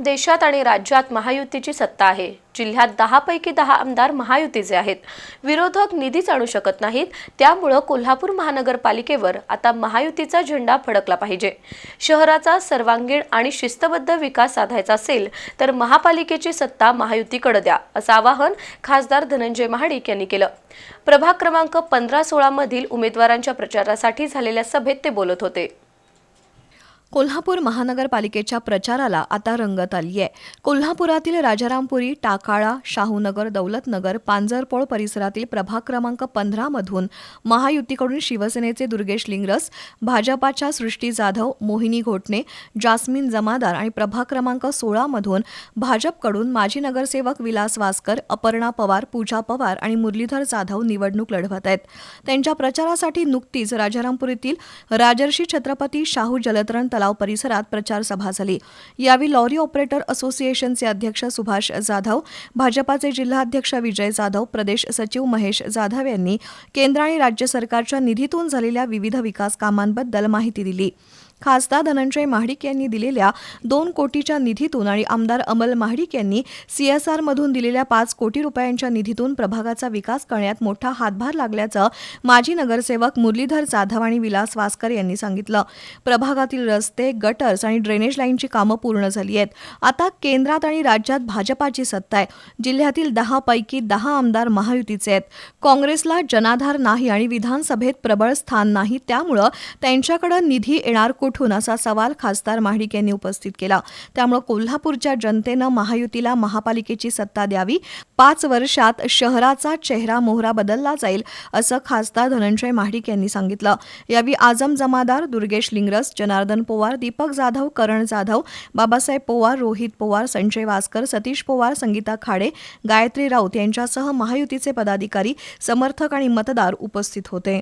देशात आणि राज्यात महायुतीची सत्ता आहे. जिल्ह्यात दहापैकी दहा आमदार महायुतीचे आहेत. विरोधक निधीच आणू शकत नाहीत. त्यामुळं कोल्हापूर महानगरपालिकेवर आता महायुतीचा झेंडा फडकला पाहिजे. शहराचा सर्वांगीण आणि शिस्तबद्ध विकास साधायचा असेल तर महापालिकेची सत्ता महायुतीकडे द्या असं आवाहन खासदार धनंजय महाडिक यांनी केलं. प्रभाग क्रमांक पंधरा सोळामधील उमेदवारांच्या प्रचारासाठी झालेल्या सभेत ते बोलत होते. कोल्हापूर महानगरपालिकेच्या प्रचाराला आता रंगत आली आहे कोल्हापुरातील राजारामपुरी टाकाळा शाहूनगर दौलतनगर पांजरपोळ परिसरातील प्रभाग क्रमांक पंधरामधून महायुतीकडून शिवसेनेचे दुर्गेश लिंगरस भाजपाच्या सृष्टी जाधव मोहिनी घोटणे जास्मिन जमादार आणि प्रभाग क्रमांक सोळामधून भाजपकडून माजी नगरसेवक विलास वासकर अपर्णा पवार पूजा पवार आणि मुरलीधर जाधव निवडणूक लढवत आहेत. त्यांच्या प्रचारासाठी नुकतीच राजारामपुरीतील राजर्षी छत्रपती शाहू जलतरण तलाव परिसरात प्रचार सभा झाली. यावेळी लॉरी ऑपरेटर असोसिएशनचे अध्यक्ष सुभाष जाधव भाजपाचे जिल्हाध्यक्ष विजय जाधव प्रदेश सचिव महेश जाधव यांनी केंद्र आणि राज्य सरकारच्या निधीतून झालेल्या विविध विकास कामांबद्दल माहिती दिली. खासदार धनंजय महाडिक यांनी दिलेल्या दोन कोटीच्या निधीतून आणि आमदार अमल महाडिक यांनी सीएसआरमधून दिलेल्या पाच कोटी रुपयांच्या निधीतून प्रभागाचा विकास करण्यात मोठा हातभार लागल्याचं माजी नगरसेवक मुरलीधर जाधव आणि विलास वासकर यांनी सांगितलं. प्रभागातील रस्ते गटर्स आणि ड्रेनेज लाईनची कामं पूर्ण झाली आहेत. आता केंद्रात आणि राज्यात भाजपाची सत्ता आहे. जिल्ह्यातील दहा पैकी दहा आमदार महायुतीचे आहेत. काँग्रेसला जनाधार नाही आणि विधानसभेत प्रबळ स्थान नाही. त्यामुळं त्यांच्याकडे निधी येणार कुठून असा सवाल खासदार महाडिक यांनी उपस्थित केला. त्यामुळे कोल्हापूरच्या जनतेनं महायुतीला महापालिकेची सत्ता द्यावी. पाच वर्षात शहराचा चेहरा मोहरा बदलला जाईल असं खासदार धनंजय महाडिक यांनी सांगितलं. यावेळी आजम जमादार दुर्गेश लिंगरस जनार्दन पवार दीपक जाधव करण जाधव बाबासाहेब पवार रोहित पवार संजय वासकर सतीश पवार संगीता खाडे गायत्री राऊत यांच्यासह महायुतीचे पदाधिकारी समर्थक आणि मतदार उपस्थित होते.